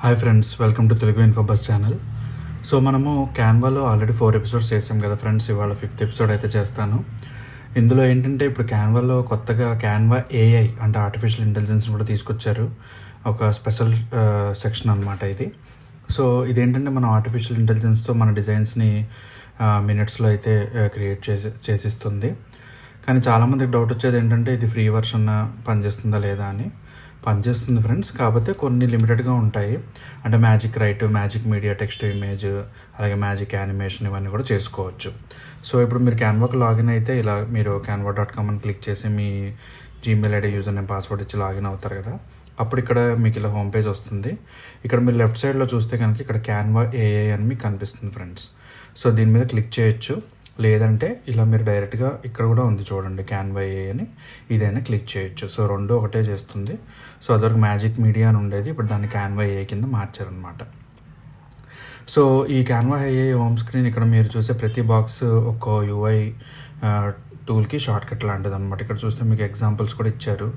Hi friends welcome to Telugu info bus channel. So మనము క్యాన్వాలో already four episodes చేసాం కదా ఫ్రెండ్స్ ఇవాళ ఫిఫ్త్ ఎపిసోడ్ అయితే చేస్తాను. ఇందులో ఏంటంటే ఇప్పుడు క్యాన్వాలో కొత్తగా క్యాన్వా ఏఐ అంటే ఆర్టిఫిషియల్ ఇంటెలిజెన్స్ కూడా తీసుకొచ్చారు. ఒక స్పెషల్ సెక్షన్ అనమాట ఇది. సో ఇదేంటంటే మనం ఆర్టిఫిషియల్ ఇంటెలిజెన్స్తో మన డిజైన్స్ని మినిట్స్లో అయితే క్రియేట్ చేసి చేసిస్తుంది. కానీ చాలామందికి డౌట్ వచ్చేది ఏంటంటే ఇది ఫ్రీ వర్షన్ పనిచేస్తుందా లేదా అని. పనిచేస్తుంది ఫ్రెండ్స్. కాకపోతే కొన్ని లిమిటెడ్గా ఉంటాయి. అంటే magic write magic media text image అలాగే మ్యాజిక్ యానిమేషన్ ఇవన్నీ కూడా చేసుకోవచ్చు. సో ఇప్పుడు మీరు క్యాన్వాకి లాగిన్ అయితే ఇలా మీరు క్యాన్వా డాట్ కామ్ అని క్లిక్ చేసి మీ Gmail ID user name password ఇచ్చి లాగిన్ అవుతారు కదా. అప్పుడు ఇక్కడ మీకు ఇలా హోమ్ పేజ్ వస్తుంది. ఇక్కడ మీరు లెఫ్ట్ సైడ్లో చూస్తే కనుక ఇక్కడ క్యాన్వా ఏఐ అని మీకు కనిపిస్తుంది ఫ్రెండ్స్. సో దీని మీద క్లిక్ చేయొచ్చు. లేదంటే ఇలా మీరు డైరెక్ట్గా ఇక్కడ కూడా ఉంది చూడండి క్యాన్వై అని. ఇదైనా క్లిక్ చేయొచ్చు. సో రెండు ఒకటే చేస్తుంది. సో అదొక మ్యాజిక్ మీడియా అని ఉండేది. ఇప్పుడు దాన్ని క్యాన్వై ఏ కింద మార్చారనమాట సో ఈ క్యాన్వా హైఏ హోమ్ స్క్రీన్ ఇక్కడ మీరు చూసే ప్రతి బాక్స్ ఒక యూఐ టూల్కి షార్ట్కట్ లాంటిది అనమాట ఇక్కడ చూస్తే మీకు ఎగ్జాంపుల్స్ కూడా ఇచ్చారు.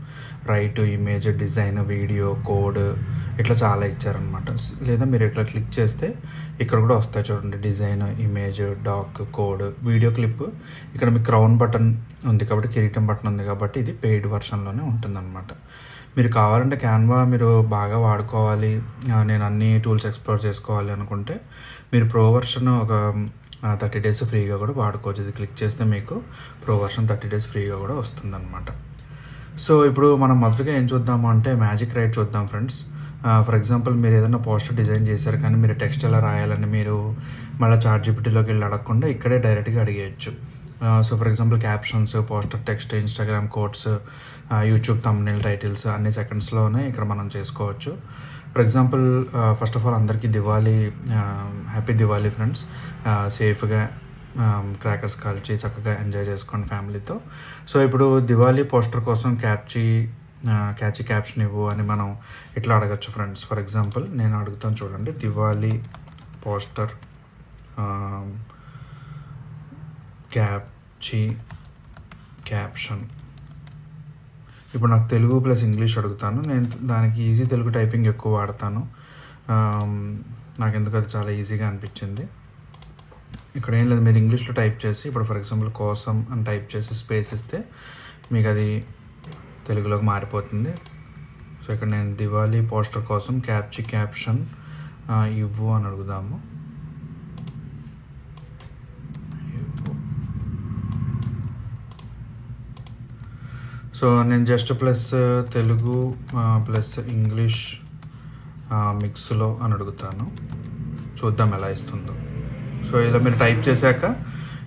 Write image design video code ఇట్లా చాలా ఇచ్చారనమాట లేదా మీరు ఇట్లా క్లిక్ చేస్తే ఇక్కడ కూడా వస్తాయి చూడండి. Design image doc code video clip. ఇక్కడ మీకు క్రౌన్ బటన్ ఉంది కాబట్టి కిరీటం బటన్ ఉంది కాబట్టి ఇది పెయిడ్ వర్షన్లోనే ఉంటుందన్నమాట. మీరు కావాలంటే క్యాన్వా మీరు బాగా వాడుకోవాలి. నేను అన్ని టూల్స్ ఎక్స్ప్లోర్ చేసుకోవాలి అనుకుంటే మీరు ప్రో వర్షన్ ఒక థర్టీ డేస్ ఫ్రీగా కూడా వాడుకోవచ్చు. ఇది క్లిక్ చేస్తే మీకు ప్రో వర్షన్ థర్టీ డేస్ ఫ్రీగా కూడా వస్తుందన్నమాట. సో ఇప్పుడు మనం మొదటగా ఏం చూద్దాము అంటే మ్యాజిక్ రైట్ చూద్దాం ఫ్రెండ్స్. ఫర్ ఎగ్జాంపుల్ మీరు ఏదైనా పోస్టర్ డిజైన్ చేశారు కానీ మీరు టెక్స్ట్ ఎలా రాయాలని మీరు మళ్ళీ చార్ట్ జీపీటీలోకి వెళ్ళి అడగకుండా ఇక్కడే డైరెక్ట్గా అడిగేయచ్చు. So for example captions poster text Instagram codes YouTube thumbnail titles అన్ని సెకండ్స్లోనే ఇక్కడ మనం చేసుకోవచ్చు. For example first of all అందరికీ దివాళీ హ్యాపీ దివాళీ ఫ్రెండ్స్ సేఫ్గా క్రాకర్స్ కాల్చి చక్కగా ఎంజాయ్ చేసుకోండి ఫ్యామిలీతో సో ఇప్పుడు దివాళీ పోస్టర్ కోసం క్యాప్చి క్యాచ్ క్యాప్షన్ ఇవ్వు అని మనం ఇట్లా అడగచ్చు ఫ్రెండ్స్ ఫర్ ఎగ్జాంపుల్ నేను అడుగుతాను చూడండి. దివాళీ పోస్టర్ క్యాప్చి క్యాప్షన్ ఇప్పుడు నాకు తెలుగు ప్లస్ ఇంగ్లీష్ అడుగుతాను. నేను దానికి ఈజీ తెలుగు టైపింగ్ ఎక్కువ వాడతాను. నాకు ఎందుకు అది చాలా ఈజీగా అనిపించింది. ఇక్కడ ఏం లేదు మీరు ఇంగ్లీష్లో టైప్ చేసి ఇప్పుడు ఫర్ ఎగ్జాంపుల్ కోసం అని టైప్ చేసి స్పేస్ ఇస్తే మీకు అది తెలుగులోకి మారిపోతుంది. సో ఇక్కడ నేను దివాళీ పోస్టర్ కోసం క్యాప్చి క్యాప్షన్ ఇవ్వు అని అడుగుదాము. సో నేను just plus Telugu plus English మిక్స్లో అని అడుగుతాను. చూద్దాం ఎలా ఇస్తుందో. సో ఇలా మీరు టైప్ చేశాక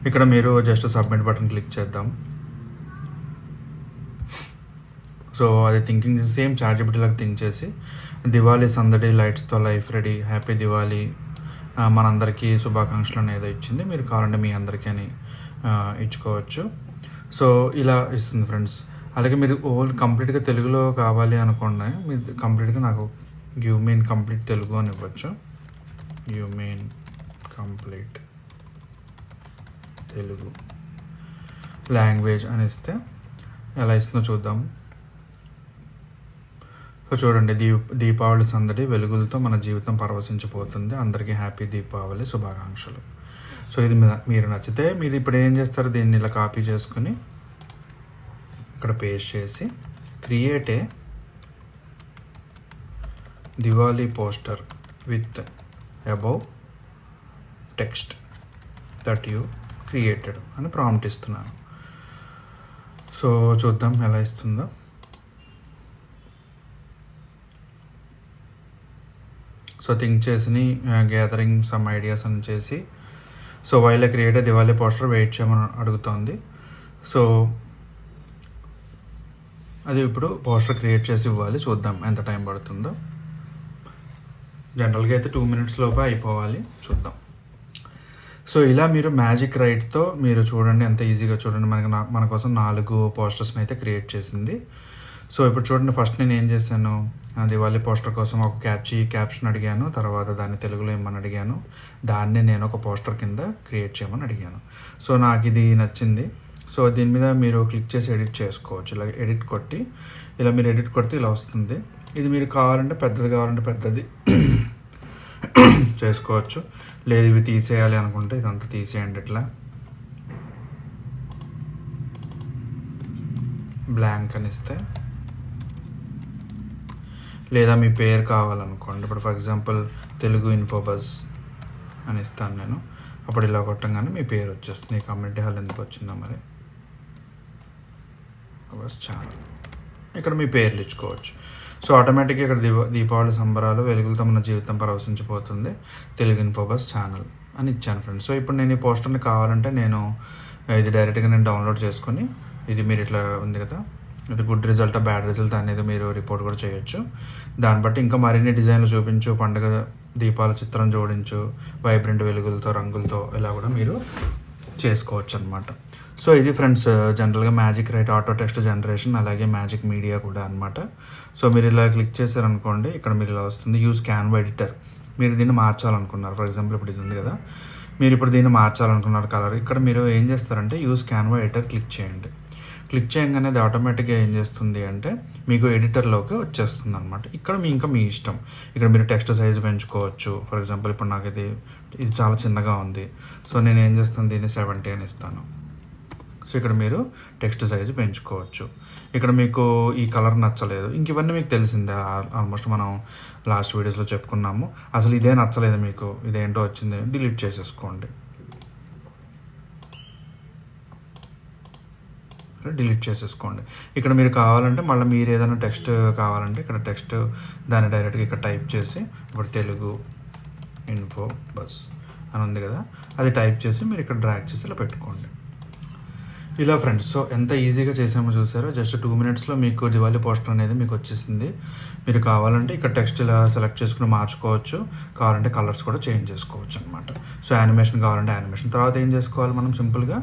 ఇక్కడ మీరు జస్ట్ సబ్మిట్ బటన్ క్లిక్ చేద్దాం. సో అది థింకింగ్ సేమ్ చార్జబిలిటీ లాగా థింక్ చేసి దివాళీ సందడి లైట్స్తో లైఫ్ రెడీ హ్యాపీ దివాళీ మనందరికీ శుభాకాంక్షలు అనేది ఏదో ఇచ్చింది మీరు కావాలంటే మీ అందరికీ అని ఇచ్చుకోవచ్చు. సో ఇలా ఇస్తుంది ఫ్రెండ్స్. అలాగే మీరు ఓల్ కంప్లీట్గా తెలుగులో కావాలి అనుకోండి మీరు కంప్లీట్గా నాకు యూ మీన్ కంప్లీట్ తెలుగు అని ఇవ్వచ్చు. You mean complete Telugu language అని ఇస్తే ఎలా ఇస్తుందో చూద్దాం. సో చూడండి దీప్ దీపావళి సందడి వెలుగులతో మన జీవితం పరవశించిపోతుంది. అందరికీ హ్యాపీ దీపావళి శుభాకాంక్షలు. సో ఇది మీరు నచ్చితే మీరు ఇప్పుడు ఏం చేస్తారు? దీన్ని ఇలా కాపీ చేసుకుని ఇక్కడ పేస్ట్ చేసి create a Diwali poster with above text that you created అని ప్రాంప్ట్ ఇస్తున్నాను. సో చూద్దాం ఎలా ఇస్తుందో. సో థింక్ చేసి గ్యాదరింగ్ సమ్ ఐడియాస్ అని చేసి so while create Diwali poster wait చేయమని అడుగుతోంది. సో అది ఇప్పుడు పోస్టర్ క్రియేట్ చేసి ఇవ్వాలి చూద్దాం ఎంత టైం పడుతుందో. జనరల్గా అయితే టూ మినిట్స్ లోపే అయిపోవాలి చూద్దాం. సో ఇలా మీరు మ్యాజిక్ రైట్తో మీరు చూడండి ఎంత ఈజీగా చూడండి. మనకి నా- మన కోసం నాలుగు పోస్టర్స్ని అయితే క్రియేట్ చేసింది. సో ఇప్పుడు చూడండి ఫస్ట్ నేను ఏం చేశాను? దివాళీ పోస్టర్ కోసం ఒక క్యాప్చి క్యాప్షన్ అడిగాను. తర్వాత దాన్ని తెలుగులో ఇమ్మని అడిగాను? దాన్ని నేను ఒక పోస్టర్ కింద క్రియేట్ చేయమని అడిగాను. సో నాకు ఇది నచ్చింది. సో దీని మీద మీరు క్లిక్ చేసి ఎడిట్ చేసుకోవచ్చు. ఇలా ఎడిట్ కొట్టి ఇలా మీరు ఎడిట్ కొడితే ఇలా వస్తుంది. ఇది మీరు కావాలంటే పెద్దది కావాలంటే పెద్దది చేసుకోవచ్చు. లేదు ఇవి తీసేయాలి అనుకుంటే ఇదంతా తీసేయండి ఇట్లా. బ్లాంక్ అని ఇస్తే. లేదా మీ పేరు కావాలనుకోండి. ఇప్పుడు ఫర్ ఎగ్జాంపుల్ తెలుగు ఇన్ఫోబస్ అని ఇస్తాను నేను. అప్పుడు ఇలా కొట్టంగానే మీ పేరు వచ్చేస్తుంది. ఈ కమ్యూనిటీ హాల్ ఎందుకు వచ్చిందో మరి. బస్ ఛానల్ ఇక్కడ మీ పేర్లు ఇచ్చుకోవచ్చు. సో ఆటోమేటిక్గా ఇక్కడ దీప దీపావళి సంబరాలు వెలుగులతో మన జీవితం పరవశించిపోతుంది. తెలుగు ఇన్ఫోబస్ ఛానల్ అని ఇచ్చాను ఫ్రెండ్స్ సో ఇప్పుడు నేను ఈ పోస్టర్ని కావాలంటే నేను ఇది డైరెక్ట్గా నేను డౌన్లోడ్ చేసుకొని ఇది మీరు ఇట్లా ఉంది కదా. ఇది గుడ్ రిజల్ట్ బ్యాడ్ రిజల్ట్ అనేది మీరు రిపోర్ట్ కూడా చేయొచ్చు. దాన్ని బట్టి ఇంకా మరిన్ని డిజైన్లు చూపించు పండుగ దీపాల చిత్రం జోడించు వైబ్రెంట్ వెలుగులతో రంగులతో ఇలా కూడా మీరు చేసుకోవచ్చు అనమాట సో ఇది ఫ్రెండ్స్ జనరల్గా magic write auto text generation అలాగే మ్యాజిక్ మీడియా కూడా అనమాట సో మీరు ఇలా క్లిక్ చేశారనుకోండి ఇక్కడ మీరు ఇలా వస్తుంది యూస్ క్యాన్వా ఎడిటర్ మీరు దీన్ని మార్చాలనుకున్నారు. ఫర్ ఎగ్జాంపుల్ ఇప్పుడు ఇది ఉంది కదా. మీరు ఇప్పుడు దీన్ని మార్చాలనుకున్నారు కలర్ ఇక్కడ మీరు ఏం చేస్తారంటే యూస్ క్యాన్వా ఎడిటర్ క్లిక్ చేయండి. క్లిక్ చేయగానే అది ఆటోమేటిక్గా ఏం చేస్తుంది అంటే మీకు ఎడిటర్లోకి వచ్చేస్తుంది అనమాట ఇక్కడ మీ ఇంకా మీ ఇష్టం. ఇక్కడ మీరు టెక్స్ట్ సైజ్ పెంచుకోవచ్చు. ఫర్ ఎగ్జాంపుల్ ఇప్పుడు నాకు ఇది ఇది చాలా చిన్నగా ఉంది. సో నేను ఏం చేస్తాను? దీన్ని సెవెంటీ అని ఇస్తాను. సో ఇక్కడ మీరు టెక్స్ట్ సైజు పెంచుకోవచ్చు. ఇక్కడ మీకు ఈ కలర్ నచ్చలేదు. ఇంక ఇవన్నీ మీకు తెలిసిందే. ఆల్మోస్ట్ మనం లాస్ట్ వీడియోస్లో చెప్పుకున్నాము. అసలు ఇదే నచ్చలేదు మీకు. ఇదేంటో వచ్చింది. డిలీట్ చేసేసుకోండి. డిలీట్ చేసేసుకోండి. ఇక్కడ మీరు కావాలంటే మళ్ళీ మీరు ఏదైనా టెక్స్ట్ కావాలంటే ఇక్కడ టెక్స్ట్ దాన్ని డైరెక్ట్గా ఇక్కడ టైప్ చేసి ఇప్పుడు తెలుగు ఇన్ఫో బస్ అని ఉంది కదా అది టైప్ చేసి మీరు ఇక్కడ డ్రాగ్ చేసి ఇలా పెట్టుకోండి. ఇలా ఫ్రెండ్స్ సో ఎంత ఈజీగా చేసామో చూసారో? జస్ట్ టూ మినిట్స్లో మీకు దివాళీ పోస్టర్ అనేది మీకు వచ్చేసింది. మీరు కావాలంటే ఇక్కడ టెక్స్ట్ ఇలా సెలెక్ట్ చేసుకుని మార్చుకోవచ్చు. కావాలంటే కలర్స్ కూడా చేంజ్ చేసుకోవచ్చు అనమాట సో యానిమేషన్ కావాలంటే యానిమేషన్. తర్వాత ఏం చేసుకోవాలి మనం సింపుల్గా?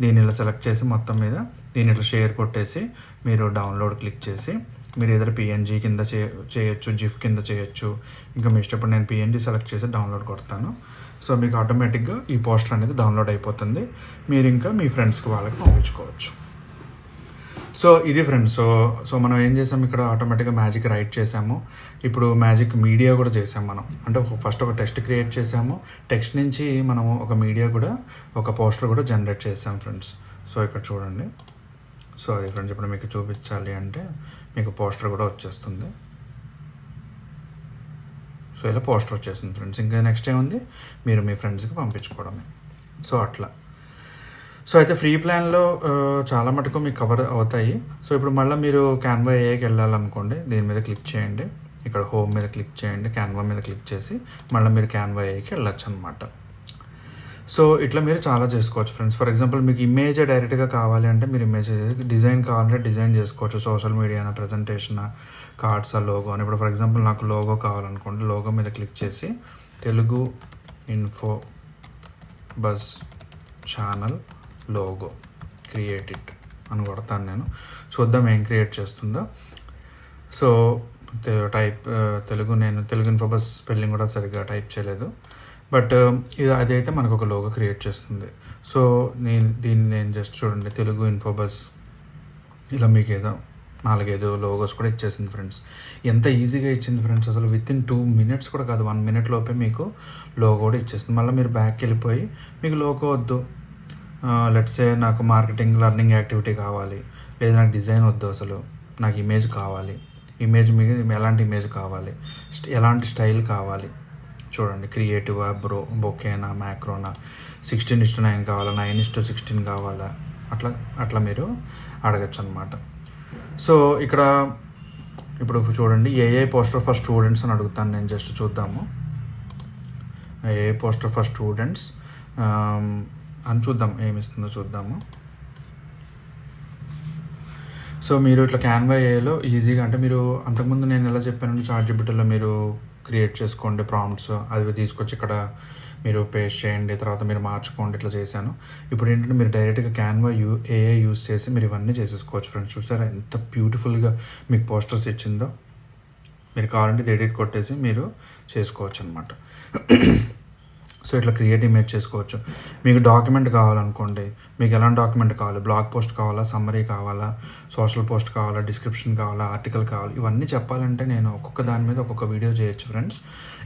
దీన్ని ఇలా సెలెక్ట్ చేసి మొత్తం మీద దీన్ని ఇట్లా షేర్ కొట్టేసి మీరు డౌన్లోడ్ క్లిక్ చేసి మీరు ఏదైనా పిఎన్జీ కింద చే చేయొచ్చు జిఫ్ కింద చేయొచ్చు. ఇంకా మీ ఇష్టపడి నేను పిఎన్జీ సెలెక్ట్ చేసి డౌన్లోడ్ కొడతాను. సో మీకు ఆటోమేటిక్గా ఈ పోస్టర్ అనేది డౌన్లోడ్ అయిపోతుంది. మీరు ఇంకా మీ ఫ్రెండ్స్కి వాళ్ళకి పంపించుకోవచ్చు. సో ఇది ఫ్రెండ్స్ సో సో మనం ఏం చేసాము? ఇక్కడ ఆటోమేటిక్గా మ్యాజిక్ రైట్ చేసాము. ఇప్పుడు మ్యాజిక్ మీడియా కూడా చేసాం మనం. అంటే ఒక ఫస్ట్ ఒక టెక్స్ట్ క్రియేట్ చేసాము. టెక్స్ట్ నుంచి మనము ఒక మీడియా కూడా ఒక పోస్టర్ కూడా జనరేట్ చేసాం ఫ్రెండ్స్ సో ఇక్కడ చూడండి. సో అది ఫ్రెండ్స్ ఇప్పుడు మీకు చూపించాలి అంటే మీకు పోస్టర్ కూడా వచ్చేస్తుంది. సో ఇలా పోస్టర్ వచ్చేసింది ఫ్రెండ్స్ ఇంకా నెక్స్ట్ ఏముంది? మీరు మీ ఫ్రెండ్స్కి పంపించుకోవడమే. సో అట్లా. సో అయితే ఫ్రీ ప్లాన్లో చాలా మటుకు మీకు కవర్ అవుతాయి. సో ఇప్పుడు మళ్ళీ మీరు క్యాన్వా ఏఏకి వెళ్ళాలనుకోండి దీని మీద క్లిక్ చేయండి. ఇక్కడ హోమ్ మీద క్లిక్ చేయండి క్యాన్వా మీద క్లిక్ చేసి మళ్ళీ మీరు క్యాన్వా ఏకి వెళ్ళొచ్చు అనమాట సో ఇట్లా మీరు చాలా చేసుకోవచ్చు ఫ్రెండ్స్ ఫర్ ఎగ్జాంపుల్ మీకు ఇమేజ్ డైరెక్ట్గా కావాలి అంటే మీరు ఇమేజ్ డిజైన్ కావాలంటే డిజైన్ చేసుకోవచ్చు. సోషల్ మీడియానా ప్రజెంటేషన్ కార్డ్స్ లోగో అని. ఇప్పుడు ఫర్ ఎగ్జాంపుల్ నాకు లోగో కావాలనుకోండి లోగో మీద క్లిక్ చేసి Telugu info bus channel logo create it అని కొడతాను నేను. చూద్దాం ఏం క్రియేట్ చేస్తుందో. సో టైప్ తెలుగు నేను తెలుగు ఇన్ఫోబస్ స్పెల్లింగ్ కూడా సరిగ్గా టైప్ చేయలేదు. బట్ um, ఇది అదైతే మనకు ఒక లోగో క్రియేట్ చేస్తుంది. సో నేను దీన్ని నేను జస్ట్ చూడండి. తెలుగు ఇన్ఫోబస్ ఇలా మీకు ఏదో నాలుగైదు లోగోస్ కూడా ఇచ్చేసింది ఫ్రెండ్స్ ఎంత ఈజీగా ఇచ్చింది ఫ్రెండ్స్ అసలు విత్ ఇన్ టూ మినిట్స్ కూడా కాదు వన్ మినిట్ లోపే మీకు లోగో కూడా ఇచ్చేస్తుంది. మళ్ళీ మీరు బ్యాక్ వెళ్ళిపోయి మీకు లోగో వద్దు. లెట్సే నాకు మార్కెటింగ్ లర్నింగ్ యాక్టివిటీ కావాలి. లేదా నాకు డిజైన్ వద్దు అసలు. నాకు ఇమేజ్ కావాలి. ఇమేజ్ మీకు ఎలాంటి ఇమేజ్ కావాలి? ఎలాంటి స్టైల్ కావాలి? చూడండి క్రియేటివా బ్రో బొకేనా మ్యాక్రోనా సిక్స్టీన్ ఇస్టు నైన్ కావాలా నైన్ ఇస్టు సిక్స్టీన్ కావాలా? అట్లా అట్లా మీరు అడగచ్చు అనమాట సో ఇక్కడ ఇప్పుడు చూడండి ఏఏ పోస్టర్ ఫర్ స్టూడెంట్స్ అని అడుగుతాను నేను జస్ట్ చూద్దాము. ఏ పోస్టర్ ఫర్ స్టూడెంట్స్ అని చూద్దాం ఏమిస్తుందో చూద్దాము. సో మీరు ఇట్లా క్యాన్వా ఏలో ఈజీగా అంటే మీరు అంతకుముందు నేను ఎలా చెప్పాను చార్ట్ జిబిటీలో మీరు క్రియేట్ చేసుకోండి ప్రాంప్ట్స్ అవి తీసుకొచ్చి ఇక్కడ మీరు పేస్ట్ చేయండి తర్వాత మీరు మార్చుకోండి ఇట్లా చేశాను. ఇప్పుడు ఏంటంటే మీరు డైరెక్ట్గా క్యాన్వా యూ ఏఐ యూస్ చేసి మీరు ఇవన్నీ చేసేసుకోవచ్చు ఫ్రెండ్స్ చూసారా? ఎంత బ్యూటిఫుల్గా మీకు పోస్టర్స్ ఇచ్చిందో. మీరు కావాలంటే ఎడిట్ కొట్టేసి మీరు చేసుకోవచ్చు అనమాట సో ఇట్లా క్రియేట్ ఇమేజ్ చేసుకోవచ్చు. మీకు డాక్యుమెంట్ కావాలనుకోండి మీకు ఎలాంటి డాక్యుమెంట్ కావాలి? బ్లాగ్ పోస్ట్ కావాలా? సమ్మరీ కావాలా? సోషల్ పోస్ట్ కావాలా? డిస్క్రిప్షన్ కావాలా? ఆర్టికల్ కావాలి? ఇవన్నీ చెప్పాలంటే నేను ఒక్కొక్క దాని మీద ఒక్కొక్క వీడియో చేయొచ్చు ఫ్రెండ్స్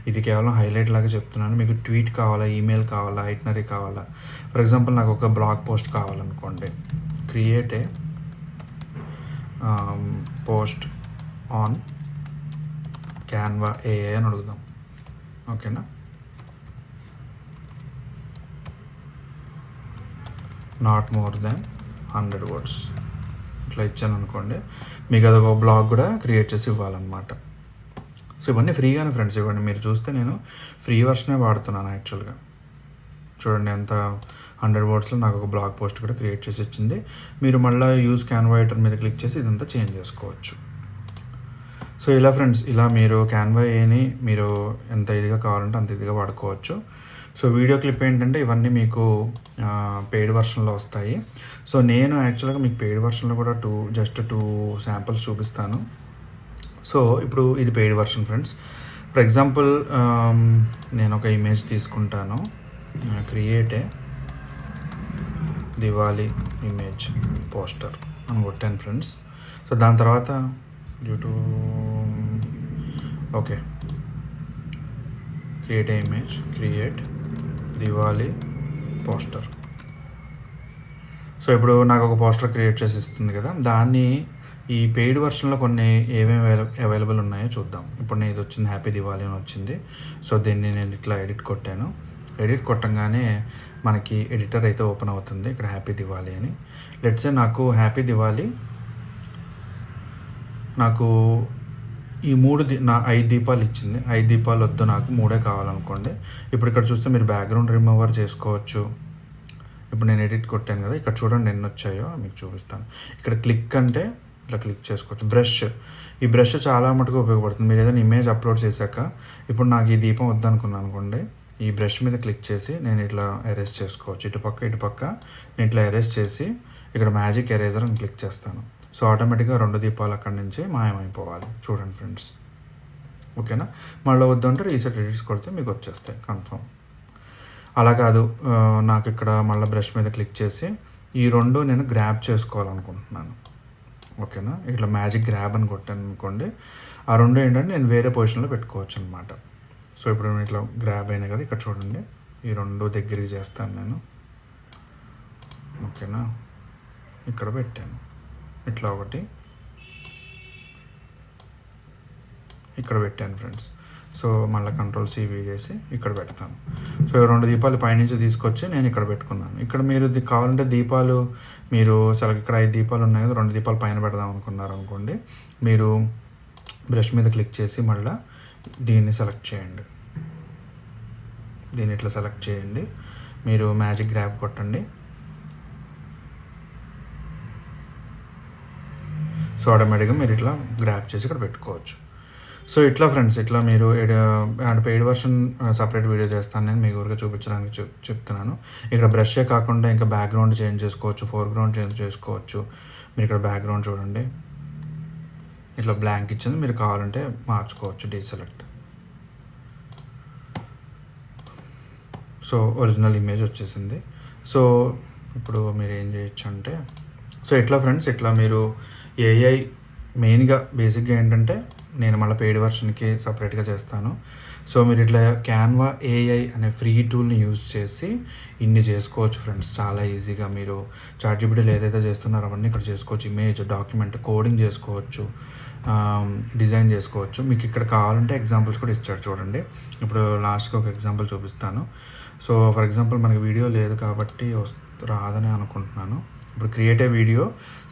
ఇది కేవలం హైలైట్ లాగా చెప్తున్నాను. మీకు ట్వీట్ కావాలా? ఈమెయిల్ కావాలా? ఐటనరీ కావాలా? ఫర్ ఎగ్జాంపుల్ నాకు ఒక blog post కావాలనుకోండి. Create a post on Canva AI అని అడుగుదాం. ఓకేనా not more than hundred words ఇట్లా ఇచ్చాను అనుకోండి మీకు అదొక బ్లాగ్ కూడా క్రియేట్ చేసి ఇవ్వాలన్నమాట. సో ఇవన్నీ ఫ్రీగానే ఫ్రెండ్స్ ఇవ్వండి. మీరు చూస్తే నేను ఫ్రీ వర్షనే వాడుతున్నాను యాక్చువల్గా చూడండి ఎంత హండ్రెడ్ వర్డ్స్లో నాకు ఒక బ్లాగ్ పోస్ట్ కూడా క్రియేట్ చేసి ఇచ్చింది. మీరు మళ్ళీ యూజ్ క్యాన్వైటర్ మీద క్లిక్ చేసి ఇదంతా చేంజ్ చేసుకోవచ్చు. సో ఇలా ఫ్రెండ్స్ ఇలా మీరు క్యాన్వా ఏని మీరు ఎంత ఇదిగా కావాలంటే అంత ఇదిగా వాడుకోవచ్చు. సో వీడియో క్లిప్ ఏంటంటే ఇవన్నీ మీకు పెయిడ్ వర్షన్లో వస్తాయి. సో నేను యాక్చువల్గా మీకు పెయిడ్ వర్షన్లో కూడా టూ జస్ట్ టూ శాంపిల్స్ చూపిస్తాను. సో ఇప్పుడు ఇది paid version friends for example నేను ఒక ఇమేజ్ తీసుకుంటాను. క్రియేటే దివాలి ఇమేజ్ పోస్టర్ అని కొట్టాను ఫ్రెండ్స్ సో దాని తర్వాత due to okay create a image create Diwali poster. So ఇప్పుడు నాకు ఒక పోస్టర్ క్రియేట్ చేసి ఇస్తుంది కదా. దాన్ని ఈ పెయిడ్ వర్షన్లో కొన్ని ఏమేమి అవైలబుల్ ఉన్నాయో చూద్దాం. ఇప్పుడు నేను ఇది వచ్చింది హ్యాపీ దివాలి అని వచ్చింది. సో దీన్ని నేను ఇట్లా ఎడిట్ కొట్టాను. ఎడిట్ కొట్టంగానే మనకి ఎడిటర్ అయితే ఓపెన్ అవుతుంది ఇక్కడ హ్యాపీ దివాలి అని. లెట్సే నాకు హ్యాపీ దివాలి నాకు ఈ మూడు నా ఐదు దీపాలు ఇచ్చింది. ఐదు దీపాలు వద్దు నాకు మూడే కావాలనుకోండి. ఇప్పుడు ఇక్కడ చూస్తే మీరు బ్యాక్గ్రౌండ్ రిమూవర్ చేసుకోవచ్చు. ఇప్పుడు నేను ఎడిట్ కొట్టాను కదా ఇక్కడ చూడండి ఎన్ని వచ్చాయో మీకు చూపిస్తాను. ఇక్కడ క్లిక్ అంటే ఇట్లా క్లిక్ చేసుకోవచ్చు. బ్రష్ ఈ బ్రష్ చాలా మటుకు ఉపయోగపడుతుంది. మీరు ఏదైనా ఇమేజ్ అప్లోడ్ చేశాక ఇప్పుడు నాకు ఈ దీపం వద్దనుకున్నాను అనుకోండి ఈ బ్రష్ మీద క్లిక్ చేసి నేను ఇట్లా ఎరేజ్ చేసుకోవచ్చు. ఇటుపక్క ఇటుపక్క నేను ఇట్లా ఎరేజ్ చేసి ఇక్కడ మ్యాజిక్ ఎరేజర్ అని క్లిక్ చేస్తాను. సో ఆటోమేటిక్గా రెండు దీపాలు అక్కడి నుంచి మాయమైపోవాలి. చూడండి ఫ్రెండ్స్. ఓకేనా? మళ్ళీ వద్దంటే రీసెట్ ఎడిట్స్ కొడితే మీకు వచ్చేస్తాయి. కన్ఫర్మ్. అలా కాదు నాకు ఇక్కడ మళ్ళీ బ్రష్ మీద క్లిక్ చేసి ఈ రెండు నేను గ్రాప్ చేసుకోవాలనుకుంటున్నాను. ఓకేనా? ఇట్లా మ్యాజిక్ గ్రాబ్ అని కొట్టాను అనుకోండి. ఆ రెండు ఏంటంటే నేను వేరే పొజిషన్లో పెట్టుకోవచ్చు అనమాట సో ఇప్పుడు ఇట్లా గ్రాబ్ అయినా కదా ఇక్కడ చూడండి. ఈ రెండు దగ్గరికి చేస్తాను నేను. ఓకేనా? ఇక్కడ పెట్టాను. ఇట్లా ఒకటి. ఇక్కడ పెట్టాను ఫ్రెండ్స్. సో మళ్ళీ కంట్రోల్ సివి చేసి ఇక్కడ పెడతాను. సో రెండు దీపాలు పైనుంచి తీసుకొచ్చి నేను ఇక్కడ పెట్టుకున్నాను. ఇక్కడ మీరు ఇది కావాలంటే దీపాలు మీరు అసలు ఇక్కడ ఐదు దీపాలు ఉన్నాయి కదా రెండు దీపాలు పైన పెడదాం అనుకున్నారు అనుకోండి. మీరు బ్రష్ మీద క్లిక్ చేసి మళ్ళీ దీన్ని సెలెక్ట్ చేయండి. దీన్ని ఇట్లా సెలెక్ట్ చేయండి. మీరు మ్యాజిక్ గ్రాప్ కొట్టండి. సో ఆటోమేటిక్గా మీరు ఇట్లా గ్రాప్ చేసి ఇక్కడ పెట్టుకోవచ్చు. సో ఇట్లా ఫ్రెండ్స్ ఇట్లా మీరు అంటే పెయిడ్ వర్షన్ సపరేట్ వీడియో చేస్తాను నేను మీ ఊరికి చూపించడానికి చెప్ చెప్తున్నాను. ఇక్కడ బ్రషే కాకుండా ఇంకా బ్యాక్గ్రౌండ్ చేంజ్ చేసుకోవచ్చు ఫోర్గ్రౌండ్ చేంజ్ చేసుకోవచ్చు. మీరు ఇక్కడ బ్యాక్గ్రౌండ్ చూడండి. ఇట్లా బ్లాంక్ ఇచ్చింది మీరు కావాలంటే మార్చుకోవచ్చు డీసెలెక్ట్ సో ఒరిజినల్ ఇమేజ్ వచ్చేసింది. సో ఇప్పుడు మీరు ఏం చేయొచ్చు అంటే సో ఇట్లా ఫ్రెండ్స్ ఇట్లా మీరు ఏఐ మెయిన్గా బేసిక్గా ఏంటంటే నేను మళ్ళీ పెయిడ్ వర్షన్కి సపరేట్గా చేస్తాను. సో మీరు ఇట్లా క్యాన్వా ఏఐ అనే ఫ్రీ టూల్ని యూజ్ చేసి ఇన్ని చేసుకోవచ్చు ఫ్రెండ్స్. చాలా ఈజీగా మీరు చార్జిబిటీలు ఏదైతే చేస్తున్నారో అవన్నీ ఇక్కడ చేసుకోవచ్చు. ఇమేజ్ డాక్యుమెంట్ కోడింగ్ చేసుకోవచ్చు. డిజైన్ చేసుకోవచ్చు. మీకు ఇక్కడ కావాలంటే ఎగ్జాంపుల్స్ కూడా ఇచ్చారు చూడండి. ఇప్పుడు లాస్ట్కి ఒక ఎగ్జాంపుల్ చూపిస్తాను. సో ఫర్ ఎగ్జాంపుల్ మనకి వీడియో లేదు కాబట్టి వస్- రాదని అనుకుంటున్నాను. ఇప్పుడు క్రియేటివ్ వీడియో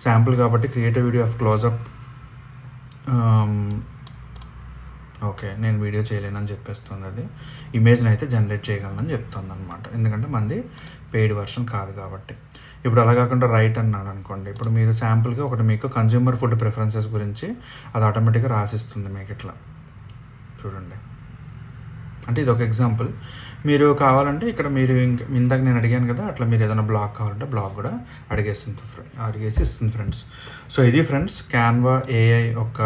శాంపుల్ కాబట్టి creative video of close up okay నేను వీడియో చేయలేనని చెప్పేస్తుంది అది. ఇమేజ్ని అయితే జనరేట్ చేయగలనని చెప్తుంది అనమాట ఎందుకంటే మంది పెయిడ్ వర్షన్ కాదు కాబట్టి. ఇప్పుడు అలా కాకుండా రైట్ అన్నాడు అనుకోండి. ఇప్పుడు మీరు శాంపుల్గా ఒకటి మీకు కన్జ్యూమర్ ఫుడ్ ప్రిఫరెన్సెస్ గురించి అది ఆటోమేటిక్గా రాసిస్తుంది మీకు ఇట్లా. చూడండి. అంటే ఇది ఒక ఎగ్జాంపుల్ మీరు కావాలంటే ఇక్కడ మీరు ఇంకా ఇందాక నేను అడిగాను కదా అట్లా మీరు ఏదైనా బ్లాగ్ కావాలంటే బ్లాగ్ కూడా అడిగేస్తుంది అడిగేసి ఇస్తుంది ఫ్రెండ్స్ సో ఇది ఫ్రెండ్స్ క్యాన్వా ఏఐ ఒక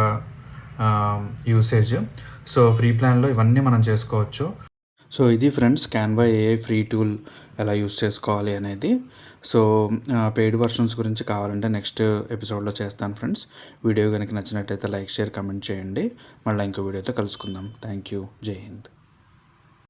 యూసేజ్ సో ఫ్రీ ప్లాన్లో ఇవన్నీ మనం చేసుకోవచ్చు. సో ఇది friends Canva AI free tool ఎలా యూస్ చేసుకోవాలి అనేది. సో పెయిడ్ వర్షన్స్ గురించి కావాలంటే నెక్స్ట్ ఎపిసోడ్లో చేస్తాను ఫ్రెండ్స్ వీడియో కనుక నచ్చినట్టయితే లైక్ షేర్ కమెంట్ చేయండి. మళ్ళీ ఇంకో వీడియోతో కలుసుకుందాం. థ్యాంక్ యూ జై హింద్